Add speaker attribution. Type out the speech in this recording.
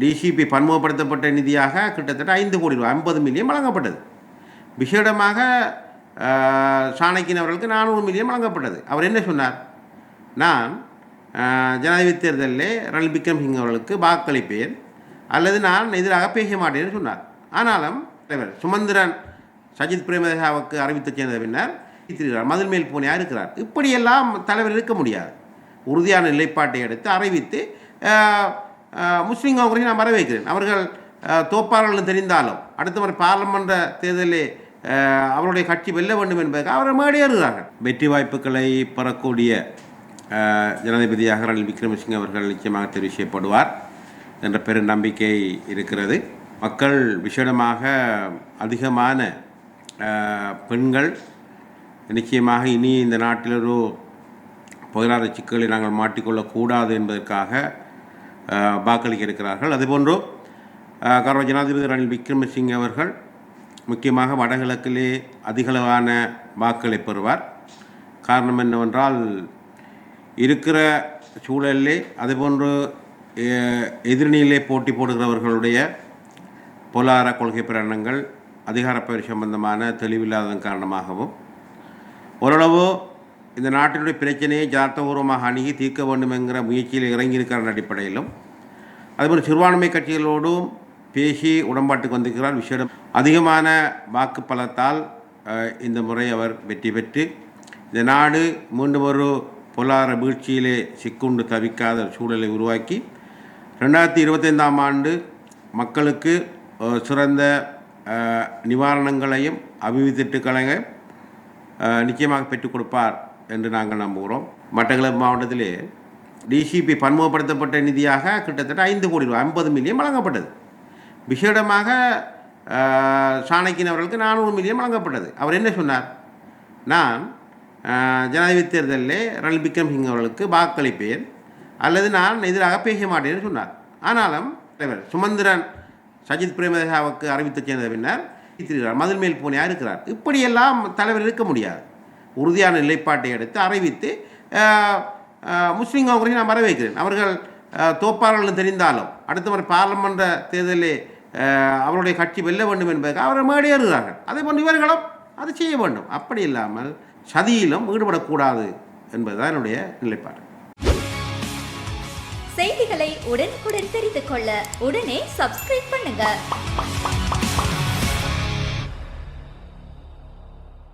Speaker 1: TCP பன்முகப்படுத்தப்பட்ட நிதியாக கிட்டத்தட்ட ஐந்து கோடி ரூபாய் ஐம்பது மில்லியன் வழங்கப்பட்டது. விசேடமாக சாணக்கியன் அவர்களுக்கு நானூறு மில்லியன் வழங்கப்பட்டது. அவர் என்ன சொன்னார்? நான் ஜனாதிபதி தேர்தலில் ரணில் விக்ரமசிங்க அவர்களுக்கு வாக்களிப்பேன் அல்லது நான் எதிராக பேச மாட்டேன்னு சொன்னார். ஆனாலும் தலைவர் சுமந்திரன் சஜித் பிரேமதாசாவுக்கு அறிவித்து சேர்ந்த பின்னர் இருக்கிறார் மதில் மேல் பூனையாக இருக்கிறார். இப்படியெல்லாம் தலைவர் இருக்க முடியாது. உறுதியான நிலைப்பாட்டை எடுத்து அறிவித்து முஸ்லீம் காங்கிரஸை நான் வரவேற்கிறேன். அவர்கள் தோப்பாளர்கள் தெரிந்தாலும் அடுத்த முறை பாராளுமன்ற தேர்தலில் அவருடைய கட்சி வெல்ல வேண்டும் என்பதற்கு அவர்கள் மேடையேறுகிறார்கள். வெற்றி வாய்ப்புகளை பெறக்கூடிய ஜனாதிபதியாக ரணில் விக்ரமசிங்க அவர்கள் நிச்சயமாக தெரிவு செய்யப்படுவார் என்ற பெரும் நம்பிக்கை இருக்கிறது. மக்கள் விசேடமாக அதிகமான பெண்கள் நிச்சயமாக இனி இந்த நாட்டில் ஒரு பொருளாதார சிக்கலை நாங்கள் மாட்டிக்கொள்ளக்கூடாது என்பதற்காக வாக்களிக்க இருக்கிறார்கள் அதுபோன்று அஹ், கௌரவ ஜனாதிபதி ரணில் விக்ரமசிங்கே அவர்கள் முக்கியமாக வடகிழக்கிலே அதிகளவான வாக்களை பெறுவார். காரணம் என்னவென்றால் இருக்கிற சூழலிலே அதுபோன்று அஹ், எதிரணியிலே போட்டி போடுகிறவர்களுடைய பொருளாதார கொள்கை பிரகடனங்கள் அதிகாரப்பயிர் சம்பந்தமான தெளிவில்லாததன் காரணமாகவும் ஓரளவு இந்த நாட்டினுடைய பிரச்சனையை ஜாத்தபூர்வமாக அணுகி தீர்க்க வேண்டும் என்கிற முயற்சியில் இறங்கியிருக்கிற அடிப்படையிலும். அதுபோல் சிறுபான்மை கட்சிகளோடும் பேசி உடன்பாட்டுக்கு வந்திருக்கிறார். விஷயம் அதிகமான வாக்கு பலத்தால் இந்த முறை அவர் வெற்றி பெற்று இந்த நாடு மீண்டும் ஒரு பொருளாதார வீழ்ச்சியிலே சிக்குண்டு தவிக்காத சூழலை உருவாக்கி ரெண்டாயிரத்தி இருபத்தைந்தாம் ஆண்டு மக்களுக்கு சிறந்த நிவாரணங்களையும் அபிவிருத்தி நிச்சயமாக பெற்றுக் கொடுப்பார். என்று நாங்கள் நம்புகிறோம். மட்டக்களப்பு மாவட்டத்திலே டிசிபி பன்முகப்படுத்தப்பட்ட நிதியாக கிட்டத்தட்ட ஐந்து கோடி ரூபாய் ஐம்பது மில்லியன் வழங்கப்பட்டது. விசேடமாக அஹ், சாணக்கியன் அவர்களுக்கு நானூறு மில்லியன் வழங்கப்பட்டது. அவர் என்ன சொன்னார்? நான் ஜனாதிபதி தேர்தலில் ரணில் விக்ரமசிங்க அவர்களுக்கு வாக்களிப்பேன் அல்லது நான் எதிராக பேச மாட்டேன்னு சொன்னார். ஆனாலும் தலைவர் சுமந்திரன் சஜித் பிரேமதாசாவுக்கு அறிவித்து சேர்ந்த பின்னர் மதில் மேல் பூனையாக இருக்கிறார். இப்படியெல்லாம் தலைவர் இருக்க முடியாது. உறுதியான நிலைப்பாட்டை எடுத்து அறிவித்து முஸ்லீம் காங்கிரஸை நான் வரவேற்கிறேன். அவர்கள் தோப்பாளர்கள் தெரிந்தாலும் அடுத்த முறை பாராளுமன்ற தேர்தலில் அவருடைய கட்சி வெல்ல வேண்டும் என்பதற்கு அவர்கள் மேடையேறுகிறார்கள். அதே போன்று இவர்களும் அது செய்ய வேண்டும். அப்படி இல்லாமல் சதியிலும் ஈடுபடக்கூடாது என்பதுதான் என்னுடைய நிலைப்பாடு.
Speaker 2: செய்திகளை உடனுக்குடன் தெரிந்து கொள்ள உடனே சப்ஸ்கிரைப் பண்ணுங்க.